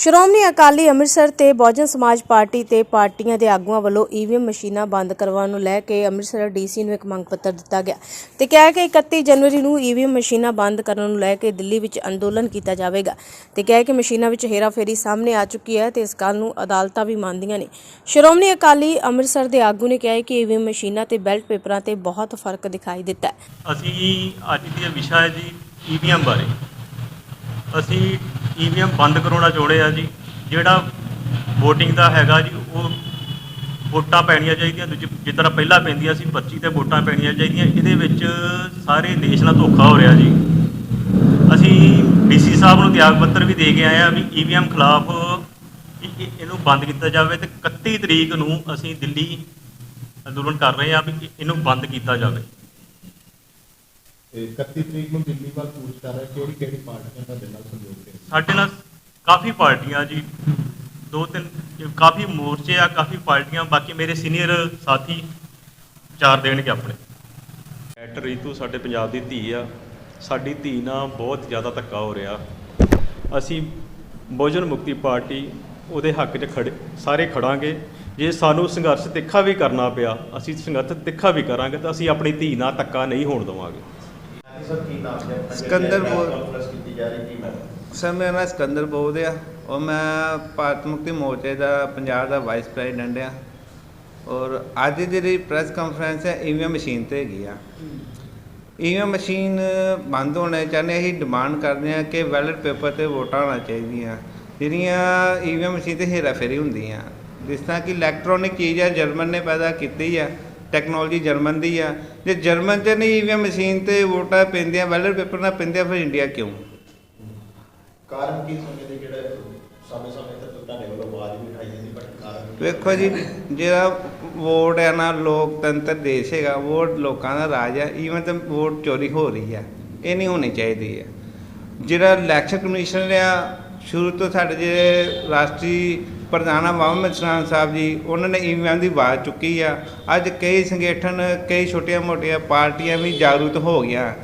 ਸ਼੍ਰੋਮਣੀ ਅਕਾਲੀ ਅੰਮ੍ਰਿਤਸਰ ਤੇ ਬਹੁਜਨ ਸਮਾਜ ਪਾਰਟੀ ਤੇ ਪਾਰਟੀਆਂ ਦੇ ਆਗੂਆਂ ਵੱਲੋਂ ਈਵੀਐਮ ਮਸ਼ੀਨਾਂ ਬੰਦ ਕਰਵਾਉਣ ਨੂੰ ਲੈ ਕੇ ਅੰਮ੍ਰਿਤਸਰ ਡੀਸੀ ਨੂੰ ਇੱਕ ਮੰਗ ਪੱਤਰ ਦਿੱਤਾ ਗਿਆ ਤੇ ਕਿਹਾ ਕਿ 31 ਜਨਵਰੀ ਨੂੰ ਈਵੀਐਮ ਮਸ਼ੀਨਾਂ ਬੰਦ ਕਰਨ ਨੂੰ ਲੈ ਕੇ ਦਿੱਲੀ ਵਿੱਚ ਅੰਦੋਲਨ ਕੀਤਾ ਜਾਵੇਗਾ ਤੇ ਕਿਹਾ ਕਿ ਮਸ਼ੀਨਾਂ ਵਿੱਚ ਹੇਰਾਫੇਰੀ ਸਾਹਮਣੇ ਆ ਚੁੱਕੀ ਹੈ ਤੇ ਇਸ ਗੱਲ ਨੂੰ ਅਦਾਲਤਾਂ ਵੀ ਮੰਨਦੀਆਂ ਨੇ। ਸ਼੍ਰੋਮਣੀ ਅਕਾਲੀ ਅੰਮ੍ਰਿਤਸਰ ਦੇ ਆਗੂ ਨੇ ਕਿਹਾ ਕਿ ਈਵੀਐਮ ਮਸ਼ੀਨਾਂ ਤੇ ਬੈਲਟ ਪੇਪਰਾਂ ਤੇ ਬਹੁਤ ਫ਼ਰਕ ਦਿਖਾਈ ਦਿੱਤਾ ਅਸੀਂ ਅੱਜ ਦੀ ਵਿਸ਼ਾ ਹੈ ਜੀ ਈਵੀਐਮ ਬਾਰੇ। ਅਸੀਂ ਈਵੀਐਮ ਬੰਦ ਕਰਾਉਣਾ ਚਾਹੁੰਦੇ ਆ ਜੀ। ਜਿਹੜਾ VOTING ਦਾ ਹੈਗਾ ਜੀ, ਉਹ ਵੋਟਾਂ ਪੈਣੀਆਂ ਚਾਹੀਦੀਆਂ। ਦੂਜੀ ਜਿਸ ਤਰ੍ਹਾਂ ਪਹਿਲਾਂ ਪੈਂਦੀਆਂ ਸੀ 25 ਤੇ ਵੋਟਾਂ ਪੈਣੀਆਂ ਚਾਹੀਦੀਆਂ। ਇਹਦੇ ਵਿੱਚ ਸਾਰੇ ਦੇਸ਼ ਨਾਲ ਧੋਖਾ ਹੋ ਰਿਹਾ ਜੀ। ਅਸੀਂ ਡੀਸੀ ਸਾਹਿਬ ਨੂੰ ਤਿਆਗ ਪੱਤਰ ਵੀ ਦੇ ਕੇ ਆਏ ਆ ਵੀ ਈਵੀਐਮ ਖਿਲਾਫ ਇਹ- ਇਹ- ਇਹਨੂੰ ਬੰਦ ਕੀਤਾ ਜਾਵੇ ਤੇ 31 ਤਰੀਕ ਨੂੰ ਅਸੀਂ ਦਿੱਲੀ ਅੰਦੋਲਨ ਕਰ ਰਹੇ ਆ ਵੀ ਇਹਨੂੰ ਬੰਦ ਕੀਤਾ ਜਾਵੇ। 31 ਤਰੀਕ ਨੂੰ ਦਿੱਲੀ ਵੱਲ ਕੂਚ ਕਰ ਰਿਹਾ ਕਿਹੜੀ ਕਿਹੜੀ ਪਾਰਟੀਆਂ ਦਾ ਨਾਲ ਸਹਿਯੋਗ ਦੇ ਸਾਡੇ ਨਾਲ ਕਾਫੀ ਪਾਰਟੀਆਂ ਜੀ ਦੋ ਤਿੰਨ ਕਾਫੀ ਮੋਰਚੇ ਆ ਕਾਫੀ ਪਾਰਟੀਆਂ ਬਾਕੀ ਮੇਰੇ ਸੀਨੀਅਰ ਸਾਥੀ ਚਾਰ ਦੇਣਗੇ ਆਪਣੇ। ਐਟ ਰੀਤੂ ਸਾਡੇ ਪੰਜਾਬ ਦੀ ਧੀ ਆ। ਸਾਡੀ ਧੀ ਨਾਲ ਬਹੁਤ ਜ਼ਿਆਦਾ ਧੱਕਾ ਹੋ ਰਿਹਾ। ਅਸੀਂ ਬਹੁਜਨ ਮੁਕਤੀ ਪਾਰਟੀ ਉਹਦੇ ਹੱਕ 'ਚ ਖੜੇ ਸਾਰੇ ਖੜਾਂਗੇ। ਜੇ ਸਾਨੂੰ ਸੰਘਰਸ਼ ਤਿੱਖਾ ਵੀ ਕਰਨਾ ਪਿਆ ਅਸੀਂ ਸੰਘਰਸ਼ ਤਿੱਖਾ ਵੀ ਕਰਾਂਗੇ ਤਾਂ ਅਸੀਂ ਆਪਣੀ ਧੀ ਨਾਲ ਧੱਕਾ ਨਹੀਂ ਹੋਣ ਦੇਵਾਂਗੇ। ਸਰ ਕੀ ਨਾਮ ਹੈ? ਆਪਣਾ? ਸਿਕੰਦਰ ਜਿਹੜੀ ਬੋਲ- ਕਾਨਫਰੰਸ ਕੀਤੀ ਜਾ ਰਹੀ ਕੀ ਮੈਂ। ਸਰ ਮੇਰਾ ਨਾਮ ਸਿਕੰਦਰ ਬੋਧ ਆ। ਔਰ ਮੈਂ ਭਾਰਤ ਮੁਕਤੀ ਮੋਰਚੇ ਦਾ ਪੰਜਾਬ ਦਾ ਵਾਈਸ ਪ੍ਰੈਜ਼ੀਡੈਂਟ ਆ। ਔਰ ਅੱਜ ਦੀ ਜਿਹੜੀ ਪ੍ਰੈਸ ਕਾਨਫਰੰਸ ਹੈ ਈਵੀਐਮ ਮਸ਼ੀਨ ਤੇ ਹੈਗੀ ਆ। ਈਵੀਐਮ ਮਸ਼ੀਨ ਬੰਦ ਹੋਣੇ ਚਾਹੁੰਦੇ ਅਸੀਂ ਡਿਮਾਂਡ ਕਰਦੇ ਆ ਕਿ ਬੈਲਟ ਪੇਪਰ ਤੇ ਵੋਟਾਂ ਹੋਣਾ ਚਾਹੀਦੀਆਂ। ਜਿਹੜੀਆਂ ਈਵੀਐਮ ਮਸ਼ੀਨ ਤੇ ਹੇਰਾਫੇਰੀ ਹੁੰਦੀਆਂ। ਜਿਸ ਤਰ੍ਹਾਂ ਕਿ ਇਲੈਕਟ੍ਰੋਨਿਕ ਚੀਜ਼ ਹੈ ਜਰਮਨ ਨੇ ਪੈਦਾ ਕੀਤੀ ਆ। ਟੈਕਨੋਲੋਜੀ ਜਰਮਨ ਦੀ ਆ ਜੇ ਜਰਮਨ 'ਚ ਨਹੀਂ ਈਵੀਐਮ ਮਸ਼ੀਨ ਤੇ ਵੋਟਾਂ ਪੈਂਦੀਆਂ ਬੈਲਟ ਪੇਪਰ ਨਾਲ ਪੈਂਦੀਆਂ ਫਿਰ ਇੰਡੀਆ ਕਿਉਂ ਕਾਰਨ ਕੀ ਸਮਝਦੇ ਜਿਹੜੇ ਸਮੇਂ ਸਮੇਂ ਤੇ ਤੁਹਾਡੇ ਵੱਲੋਂ ਆਵਾਜ਼ ਵੀ ਉਠਾਈ ਜਾਂਦੀ ਬਟ ਕਾਰਨ ਕੀ? ਵੇਖੋ ਜੀ ਜਿਹੜਾ ਵੋਟ ਹੈ ਨਾ ਲੋਕਤੰਤਰ ਦੇਸ਼ ਹੈਗਾ ਵੋਟ ਲੋਕਾਂ ਦਾ ਰਾਜ ਹੈ ਈਵਨ ਤੇ ਵੋਟ ਚੋਰੀ ਹੋ ਰਹੀ ਹੈ ਇਹ ਨਹੀਂ ਹੋਣੀ ਚਾਹੀਦੀ ਹੈ ਜਿਹੜਾ ਇਲੈਕਸ਼ਨ ਕਮਿਸ਼ਨ ਆ ਸ਼ੁਰੂ ਤੋਂ ਸਾਡੇ ਜਿਹੜੇ ਰਾਸ਼ਟਰੀ ਪ੍ਰਧਾਨ ਮੁਹੰਮਦ ਸਲਾਮ ਸਾਹਿਬ ਜੀ ਉਹਨਾਂ ਨੇ ਈਵੀਐਮ ਦੀ ਆਵਾਜ਼ ਚੁੱਕੀ ਆ। ਅੱਜ ਕਈ ਸੰਗਠਨ ਕਈ ਛੋਟੀਆਂ-ਮੋਟੀਆਂ ਪਾਰਟੀਆਂ ਵੀ ਜਾਗਰੂਕ ਹੋ ਗਈਆਂ।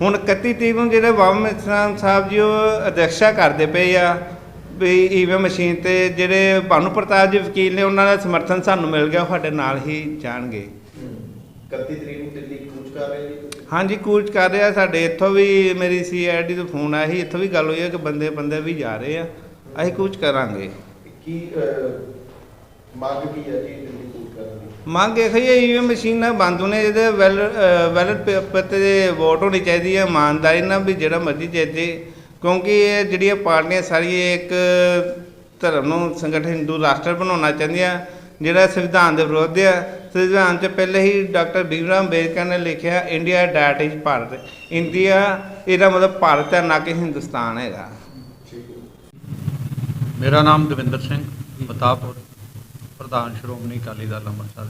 ਹੁਣ 31 ਤਰੀਕ ਨੂੰ ਜਿਹੜੇ ਮੁਹੰਮਦ ਸਲਾਮ ਸਾਹਿਬ ਜੀ ਉਹ ਅਧਿਕਸ਼ਾ ਕਰਦੇ ਪਏ ਆ ਵੀ ਈਵੀਐਮ ਮਸ਼ੀਨ ਤੇ ਜਿਹੜੇ ਭਾਨੂ ਪ੍ਰਤਾਪ ਜੀ ਵਕੀਲ ਨੇ ਉਹਨਾਂ ਦਾ ਸਮਰਥਨ ਸਾਨੂੰ ਮਿਲ ਗਿਆ ਸਾਡੇ ਨਾਲ ਹੀ ਜਾਣਗੇ। 31 ਤਰੀਕ ਨੂੰ ਦਿੱਲੀ ਕੂਚ ਕਰ ਰਹੇ ਜੀ? ਹਾਂਜੀ ਕੂਚ ਕਰ ਰਿਹਾ ਸਾਡੇ ਇੱਥੋਂ ਵੀ ਮੇਰੀ ਸੀਆਈਡੀ ਤੋਂ ਫੋਨ ਆਇਆ ਸੀ ਇੱਥੋਂ ਵੀ ਗੱਲ ਹੋਈ ਹੈ ਕਿ ਬੰਦੇ ਬੰਦੇ ਵੀ ਜਾ ਰਹੇ ਆ। ਅਸੀਂ ਕੂਚ ਕਰਾਂਗੇ। ਕੀ ਮੰਗ ਕੀ ਹੈ ਜੀ ਦਿੱਲੀ ਕੂਚ ਕਰਨ? ਦੀ ਮੰਗ ਇਹ ਹੈ ਈਵੀਐਮ ਮਸ਼ੀਨਾਂ ਬੰਦ ਹੋਣੇ ਜਿਹਦੇ ਵੈਲ ਵੈਲਟ ਪੇਪਰ ਤੇ ਵੋਟ ਹੋਣੀ ਚਾਹੀਦੀ ਹੈ, ਇਮਾਨਦਾਰੀ ਨਾਲ ਵੀ ਜਿਹੜਾ ਮਰਜ਼ੀ ਜਿੱਤੇ ਕਿਉਂਕਿ ਇਹ ਜਿਹੜੀਆਂ ਪਾਰਟੀਆਂ ਸਾਰੀਆਂ ਇੱਕ ਧਰਮ ਨੂੰ ਸੰਗਠਨ ਹਿੰਦੂ ਰਾਸ਼ਟਰ ਬਣਾਉਣਾ ਚਾਹੁੰਦੀਆਂ, ਜਿਹੜਾ ਸੰਵਿਧਾਨ ਦੇ ਵਿਰੋਧ ਹੈ ਸੰਵਿਧਾਨ 'ਚ ਪਹਿਲੇ ਹੀ ਡਾਕਟਰ ਭੀਮਰਾਵ ਅੰਬੇਦਕਰ ਨੇ ਲਿਖਿਆ India that is Bharat India ਇਹਦਾ ਮਤਲਬ ਭਾਰਤ ਹੈ, ਨਾ ਕਿ ਹਿੰਦੁਸਤਾਨ ਹੈਗਾ। ਮੇਰਾ ਨਾਮ ਦਵਿੰਦਰ ਸਿੰਘ ਬਤਾਪੁਰ ਪ੍ਰਧਾਨ ਸ਼੍ਰੋਮਣੀ ਅਕਾਲੀ ਦਲ ਅੰਮ੍ਰਿਤਸਰ।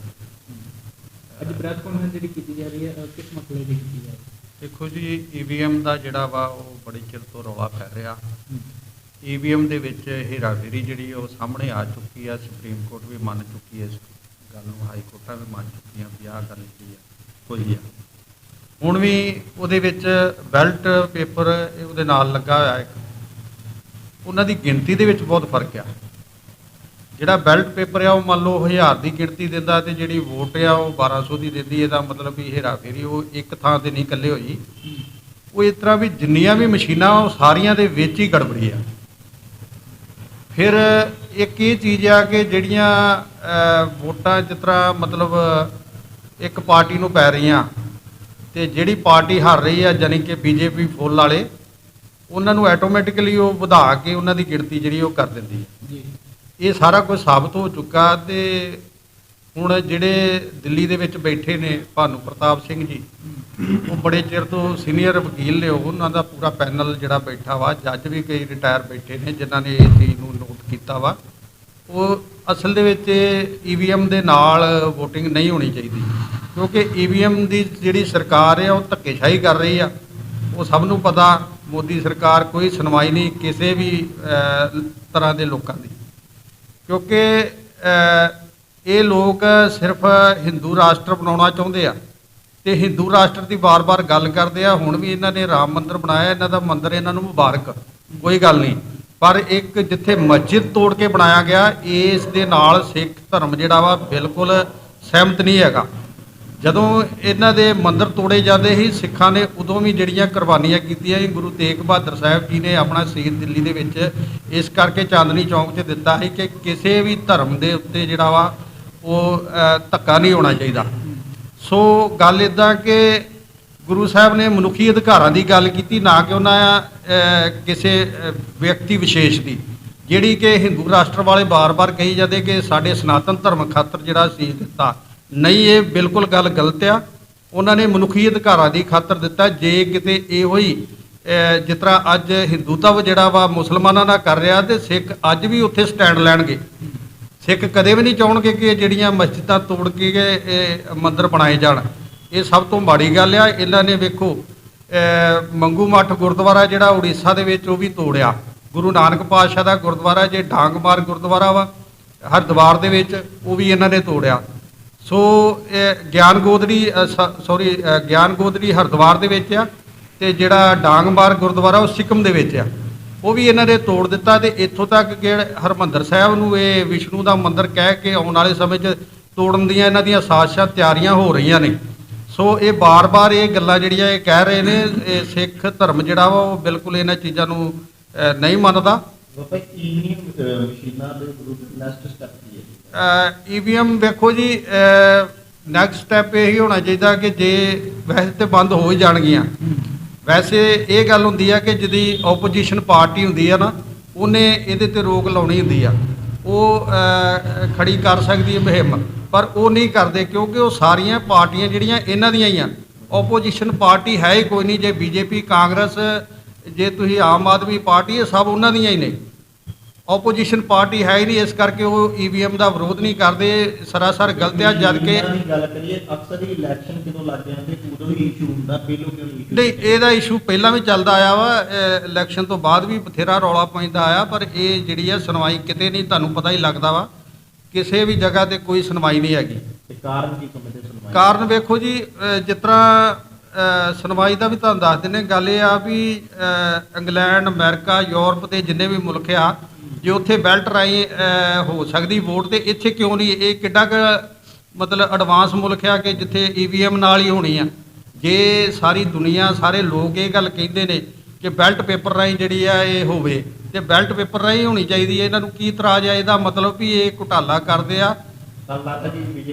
ਅੱਜ ਪ੍ਰੈਸ ਕਾਨਫਰੰਸ ਜਿਹੜੀ ਕੀਤੀ ਜਾ ਰਹੀ ਹੈ ਕਿਸ ਮਸਲੇ ਦੀ ਕੀਤੀ ਜਾ ਰਹੀ ਦੇਖੋ ਜੀ ਈਵੀਐਮ ਦਾ ਜਿਹੜਾ ਵਾ ਉਹ ਬੜੇ ਚਿਰ ਤੋਂ ਰੌਲਾ ਪੈ ਰਿਹਾ। ਈਵੀਐਮ ਦੇ ਵਿੱਚ ਹੇਰਾਫੇਰੀ ਜਿਹੜੀ ਉਹ ਸਾਹਮਣੇ ਆ ਚੁੱਕੀ ਆ। ਸੁਪਰੀਮ ਕੋਰਟ ਵੀ ਮੰਨ ਚੁੱਕੀ ਹੈ ਇਸ ਗੱਲ ਨੂੰ ਹਾਈ ਕੋਰਟਾਂ ਵੀ ਮੰਨ ਚੁੱਕੀਆਂ ਵੀ ਆਹ ਗੱਲ ਕੀ ਆ ਹੋਈ ਆ। ਹੁਣ ਵੀ ਉਹਦੇ ਵਿੱਚ ਬੈਲਟ ਪੇਪਰ ਉਹਦੇ ਨਾਲ ਲੱਗਾ ਹੋਇਆ ਇੱਕ ਉਹਨਾਂ ਦੀ ਗਿਣਤੀ ਦੇ ਵਿੱਚ ਬਹੁਤ ਫ਼ਰਕ ਆ। ਜਿਹੜਾ ਬੈਲਟ ਪੇਪਰ ਆ, ਉਹ ਮੰਨ ਲਓ 1000 ਦੀ ਗਿਣਤੀ ਦਿੰਦਾ ਤੇ ਜਿਹੜੀ ਵੋਟ ਆ, ਉਹ 1200 ਦੀ ਦਿੰਦੀ, ਇਹਦਾ ਮਤਲਬ ਵੀ ਹੇਰਾ ਫੇਰੀ ਉਹ ਇੱਕ ਥਾਂ ਤੇ ਨਹੀਂ ਇਕੱਲੇ ਹੋਈ। ਉਹ ਇਸ ਤਰ੍ਹਾਂ ਵੀ ਜਿੰਨੀਆਂ ਵੀ ਮਸ਼ੀਨਾਂ, ਉਹ ਸਾਰੀਆਂ ਦੇ ਵਿੱਚ ਹੀ ਗੜਬੜੀ ਆ। ਫਿਰ ਇੱਕ ਇਹ ਚੀਜ਼ ਆ ਕਿ ਜਿਹੜੀਆਂ ਵੋਟਾਂ ਜਿਸ ਤਰ੍ਹਾਂ ਮਤਲਬ ਇੱਕ ਪਾਰਟੀ ਨੂੰ ਪੈ ਰਹੀਆਂ ਤੇ ਜਿਹੜੀ ਪਾਰਟੀ ਹਾਰ ਰਹੀ ਆ ਜਾਨੀ ਕਿ ਬੀਜੇਪੀ ਫੁੱਲ ਵਾਲੇ ਉਹਨਾਂ ਨੂੰ ਆਟੋਮੈਟਿਕਲੀ ਉਹ ਵਧਾ ਕੇ ਉਹਨਾਂ ਦੀ ਗਿਣਤੀ ਜਿਹੜੀ ਉਹ ਕਰ ਦਿੰਦੀ ਹੈ। ਜੀ। ਇਹ ਸਾਰਾ ਕੁਝ ਸਾਬਤ ਹੋ ਚੁੱਕਾ ਤੇ ਹੁਣ ਜਿਹੜੇ ਦਿੱਲੀ ਦੇ ਵਿੱਚ ਬੈਠੇ ਨੇ ਭਾਨੂ ਪ੍ਰਤਾਪ ਸਿੰਘ ਜੀ ਉਹ ਬੜੇ ਚਿਰ ਤੋਂ ਸੀਨੀਅਰ ਵਕੀਲ ਨੇ ਉਹ, ਉਹਨਾਂ ਦਾ ਪੂਰਾ ਪੈਨਲ ਜਿਹੜਾ ਬੈਠਾ ਵਾ ਜੱਜ ਵੀ ਕਈ ਰਿਟਾਇਰ ਬੈਠੇ ਨੇ ਜਿਨ੍ਹਾਂ ਨੇ ਇਹ ਚੀਜ਼ ਨੂੰ ਨੋਟ ਕੀਤਾ ਵਾ। ਉਹ ਅਸਲ ਦੇ ਵਿੱਚ ਈਵੀਐਮ ਦੇ ਨਾਲ VOTING ਨਹੀਂ ਹੋਣੀ ਚਾਹੀਦੀ ਕਿਉਂਕਿ ਈਵੀਐਮ ਦੀ ਜਿਹੜੀ ਸਰਕਾਰ ਹੈ ਉਹ ਧੱਕੇਸ਼ਾਹੀ ਕਰ ਰਹੀ ਆ। ਉਹ ਸਭ ਨੂੰ ਪਤਾ, ਮੋਦੀ ਸਰਕਾਰ ਕੋਈ ਸੁਣਵਾਈ ਨਹੀਂ ਕਿਸੇ ਵੀ ਤਰ੍ਹਾਂ ਦੇ ਲੋਕਾਂ ਦੀ। ਕਿਉਂਕਿ ਇਹ ਲੋਕ ਸਿਰਫ ਹਿੰਦੂ ਰਾਸ਼ਟਰ ਬਣਾਉਣਾ ਚਾਹੁੰਦੇ ਆ ਤੇ ਹਿੰਦੂ ਰਾਸ਼ਟਰ ਦੀ ਬਾਰ-ਬਾਰ ਗੱਲ ਕਰਦੇ ਆ, ਹੁਣ ਵੀ ਇਹਨਾਂ ਨੇ ਰਾਮ ਮੰਦਿਰ ਬਣਾਇਆ, ਇਹਨਾਂ ਦਾ ਮੰਦਿਰ ਇਹਨਾਂ ਨੂੰ ਮੁਬਾਰਕ, ਕੋਈ ਗੱਲ ਨਹੀਂ। ਪਰ ਇੱਕ ਜਿੱਥੇ ਮਸਜਿਦ ਤੋੜ ਕੇ ਬਣਾਇਆ ਗਿਆ, ਇਸ ਦੇ ਨਾਲ ਸਿੱਖ ਧਰਮ ਜਿਹੜਾ ਵਾ ਬਿਲਕੁਲ ਸਹਿਮਤ ਨਹੀਂ ਹੈਗਾ। ਜਦੋਂ ਇਹਨਾਂ ਦੇ ਮੰਦਰ ਤੋੜੇ ਜਾਂਦੇ ਸੀ, ਸਿੱਖਾਂ ਨੇ ਉਦੋਂ ਵੀ ਜਿਹੜੀਆਂ ਕੁਰਬਾਨੀਆਂ ਕੀਤੀਆਂ ਸੀ, ਗੁਰੂ ਤੇਗ ਬਹਾਦਰ ਸਾਹਿਬ ਜੀ ਨੇ ਆਪਣਾ ਸ਼ਹੀਦ ਦਿੱਲੀ ਦੇ ਵਿੱਚ ਇਸ ਕਰਕੇ ਚਾਂਦਨੀ ਚੌਂਕ 'ਚ ਦਿੱਤਾ ਸੀ ਕਿ ਕਿਸੇ ਵੀ ਧਰਮ ਦੇ ਉੱਤੇ ਜਿਹੜਾ ਵਾ ਉਹ ਧੱਕਾ ਨਹੀਂ ਹੋਣਾ ਚਾਹੀਦਾ। ਸੋ ਗੱਲ ਇਦਾਂ ਕਿ ਗੁਰੂ ਸਾਹਿਬ ਨੇ ਮਨੁੱਖੀ ਅਧਿਕਾਰਾਂ ਦੀ ਗੱਲ ਕੀਤੀ, ਨਾ ਕਿ ਉਹਨਾਂ ਕਿਸੇ ਵਿਅਕਤੀ ਵਿਸ਼ੇਸ਼ ਦੀ। ਜਿਹੜੀ ਕਿ ਹਿੰਦੂ ਰਾਸ਼ਟਰ ਵਾਲੇ ਬਾਰ-ਬਾਰ ਕਹੀ ਜਾਂਦੇ ਕਿ ਸਾਡੇ ਸਨਾਤਨ ਧਰਮ ਖਾਤਰ ਜਿਹੜਾ ਸੀ ਦਿੱਤਾ। ਨਹੀਂ, ਇਹ ਬਿਲਕੁਲ ਗੱਲ ਗਲਤ ਆ। ਉਹਨਾਂ ਨੇ ਮਨੁੱਖੀ ਅਧਿਕਾਰਾਂ ਦੀ ਖਾਤਰ ਦਿੱਤਾ। ਜੇ ਕਿਤੇ ਇਹੋ ਹੀ ਜਿਸ ਤਰ੍ਹਾਂ ਅੱਜ ਹਿੰਦੂਤਵ ਜਿਹੜਾ ਵਾ ਮੁਸਲਮਾਨਾਂ ਨਾਲ ਕਰ ਰਿਹਾ ਤੇ ਸਿੱਖ ਅੱਜ ਵੀ ਉੱਥੇ ਸਟੈਂਡ ਲੈਣਗੇ। ਸਿੱਖ ਕਦੇ ਵੀ ਨਹੀਂ ਚਾਹਣਗੇ ਕਿ ਇਹ ਜਿਹੜੀਆਂ ਮਸਜਿਦਾਂ ਤੋੜ ਕੇ ਇਹ ਇਹ ਮੰਦਿਰ ਬਣਾਏ ਜਾਣ। ਇਹ ਸਭ ਤੋਂ ਮਾੜੀ ਗੱਲ ਆ। ਇਹਨਾਂ ਨੇ ਵੇਖੋ ਮੰਗੂ ਮੱਠ ਗੁਰਦੁਆਰਾ ਜਿਹੜਾ ਉੜੀਸਾ ਦੇ ਵਿੱਚ ਉਹ ਵੀ ਤੋੜਿਆ। ਗੁਰੂ ਨਾਨਕ ਪਾਤਸ਼ਾਹ ਦਾ ਗੁਰਦੁਆਰਾ, ਜੇ ਡਾਂਗਮਾਰ ਗੁਰਦੁਆਰਾ ਵਾ, ਹਰਿਦੁਆਰ ਦੇ ਵਿੱਚ ਉਹ ਵੀ ਇਹਨਾਂ ਨੇ ਤੋੜਿਆ। ਸੋ, ਇਹ ਗਿਆਨ ਗੋਦੜੀ ਸੌਰੀ ਗਿਆਨ ਗੋਦੜੀ ਹਰਿਦੁਆਰ ਦੇ ਵਿੱਚ ਆ ਤੇ ਜਿਹੜਾ ਡਾਂਗਬਾਰ ਗੁਰਦੁਆਰਾ ਉਹ ਸਿੱਕਮ ਦੇ ਵਿੱਚ ਆ। ਉਹ ਵੀ ਇਹਨਾਂ ਨੇ ਤੋੜ ਦਿੱਤਾ ਤੇ ਇੱਥੋਂ ਤੱਕ ਕਿ ਹਰਮੰਦਰ ਸਾਹਿਬ ਨੂੰ ਇਹ ਵਿਸ਼ਨੂੰ ਦਾ ਮੰਦਿਰ ਕਹਿ ਕੇ ਆਉਣ ਵਾਲੇ ਸਮੇਂ 'ਚ ਤੋੜਨ ਦੀਆਂ ਇਹਨਾਂ ਦੀਆਂ ਸਾਜ਼ਿਸ਼ਾਂ ਤਿਆਰੀਆਂ ਹੋ ਰਹੀਆਂ ਨੇ। ਸੋ, ਇਹ ਬਾਰ-ਬਾਰ ਇਹ ਗੱਲਾਂ ਜਿਹੜੀਆਂ ਇਹ ਕਹਿ ਰਹੇ ਨੇ, ਇਹ ਸਿੱਖ ਧਰਮ ਜਿਹੜਾ ਵਾ ਉਹ ਬਿਲਕੁਲ ਇਹਨਾਂ ਚੀਜ਼ਾਂ ਨੂੰ ਨਹੀਂ ਮੰਨਦਾ। ਬਾਬਾ ਈਵੀਐਮ ਮਸ਼ੀਨਾਂ ਦੇ ਵਿਰੁੱਧ ਨੈਕਸਟ ਸਟੈਪ ਕੀ ਹੈ। ਈਵੀਐਮ ਵੇਖੋ ਜੀ ਨੈਕਸਟ ਸਟੈਪ ਇਹ ਹੀ ਹੋਣਾ ਚਾਹੀਦਾ ਕਿ ਜੇ ਵੈਸੇ ਤੇ ਬੰਦ ਹੋ ਹੀ ਜਾਣਗੀਆਂ। ਵੈਸੇ ਇਹ ਗੱਲ ਹੁੰਦੀ ਆ ਕਿ ਜਿਹਦੀ ਆਪੋਜੀਸ਼ਨ ਪਾਰਟੀ ਹੁੰਦੀ ਆ ਨਾ ਉਹਨੇ ਇਹਦੇ ਤੇ ਰੋਕ ਲਾਉਣੀ ਹੁੰਦੀ ਆ। ਉਹ ਅਹ, ਖੜੀ ਕਰ ਸਕਦੀ ਹੈ ਮੁਹਿੰਮ ਪਰ ਉਹ ਨਹੀਂ ਕਰਦੇ ਕਿਉਂਕਿ ਉਹ ਸਾਰੀਆਂ ਪਾਰਟੀਆਂ ਜਿਹੜੀਆਂ ਇਹਨਾਂ ਦੀਆਂ ਹੀ ਆ। ਆਪੋਜੀਸ਼ਨ ਪਾਰਟੀ ਹੈ ਹੀ ਕੋਈ ਨਹੀਂ ਜੇ ਬੀਜੇਪੀ ਕਾਂਗਰਸ ਜੇ ਤੁਸੀਂ ਆਮ ਆਦਮੀ ਪਾਰਟੀ ਇਹ ਸਭ ਉਹਨਾਂ ਦੀਆਂ ਹੀ ਨੇ। ਆਪੋਜੀਸ਼ਨ ਪਾਰਟੀ ਹੈ ਹੀ ਨਹੀਂ ਇਸ ਕਰਕੇ ਉਹ ਈਵੀਐਮ ਦਾ ਵਿਰੋਧ ਨਹੀਂ ਕਰਦੇ ਸਰਾਸਰ ਗਲਤ ਆ ਜਦ ਕਿ ਇਹਨਾਂ ਦੀ ਗੱਲ ਕਰੀਏ ਅਕਸਰ ਹੀ ਇਲੈਕਸ਼ਨ ਕਿਦੋਂ ਲੱਗ ਜਾਂਦੇ ਉਦੋਂ ਹੀ ਇਸ਼ੂ ਹੁੰਦਾ ਪਹਿਲੋਂ ਕਿਉਂ ਨਹੀਂ? ਇਹਦਾ ਇਸ਼ੂ ਪਹਿਲਾਂ ਵੀ ਚੱਲਦਾ ਆਇਆ ਵਾ ਇਲੈਕਸ਼ਨ ਤੋਂ ਬਾਅਦ ਵੀ ਬਥੇਰਾ ਰੌਲਾ ਪੈਂਦਾ ਆਇਆ ਪਰ ਇਹ ਜਿਹੜੀ ਹੈ ਸੁਣਵਾਈ ਕਿਤੇ ਨਹੀਂ ਤੁਹਾਨੂੰ ਪਤਾ ਹੀ ਲੱਗਦਾ ਵਾ ਕਿਸੇ ਵੀ ਜਗ੍ਹਾ ਤੇ ਕੋਈ ਸੁਣਵਾਈ ਨਹੀਂ ਹੈਗੀ। ਤੇ ਕਾਰਨ ਕੀ ਸੁਣਵਾਈ? ਕਾਰਨ ਵੇਖੋ ਜੀ ਜਿਸ ਤਰ੍ਹਾਂ ਸੁਣਵਾਈ ਦਾ ਵੀ ਤੁਹਾਨੂੰ ਦੱਸ ਦਿੰਦੇ ਗੱਲ ਇਹ ਆ ਵੀ ਇੰਗਲੈਂਡ ਅਮਰੀਕਾ ਯੂਰਪ ਦੇ ਜਿੰਨੇ ਵੀ ਮੁਲਕ ਆ ਜੇ ਉੱਥੇ ਬੈਲਟ ਰਾਈ ਹੋ ਸਕਦੀ ਵੋਟ ਤੇ, ਇੱਥੇ ਕਿਉਂ ਨਹੀਂ? ਇਹ ਕਿੱਡਾ ਕੁ, ਮਤਲਬ ਐਡਵਾਂਸ ਮੁਲਕ ਆ ਕਿ ਜਿੱਥੇ ਈਵੀਐਮ ਨਾਲ ਹੀ ਹੋਣੀ ਆ। ਜੇ ਸਾਰੀ ਦੁਨੀਆ, ਸਾਰੇ ਲੋਕ ਇਹ ਗੱਲ ਕਹਿੰਦੇ ਨੇ ਕਿ ਬੈਲਟ ਪੇਪਰ ਰਾਈ ਜਿਹੜੀ ਆ, ਇਹ ਹੋਵੇ, ਤੇ ਬੈਲਟ ਪੇਪਰ ਰਾਈ ਹੋਣੀ ਚਾਹੀਦੀ ਹੈ। ਇਹਨਾਂ ਨੂੰ ਕੀ ਇਤਰਾਜ਼ ਆ? ਇਹਦਾ ਮਤਲਬ ਵੀ ਇਹ ਘੁਟਾਲਾ ਕਰਦੇ ਆ।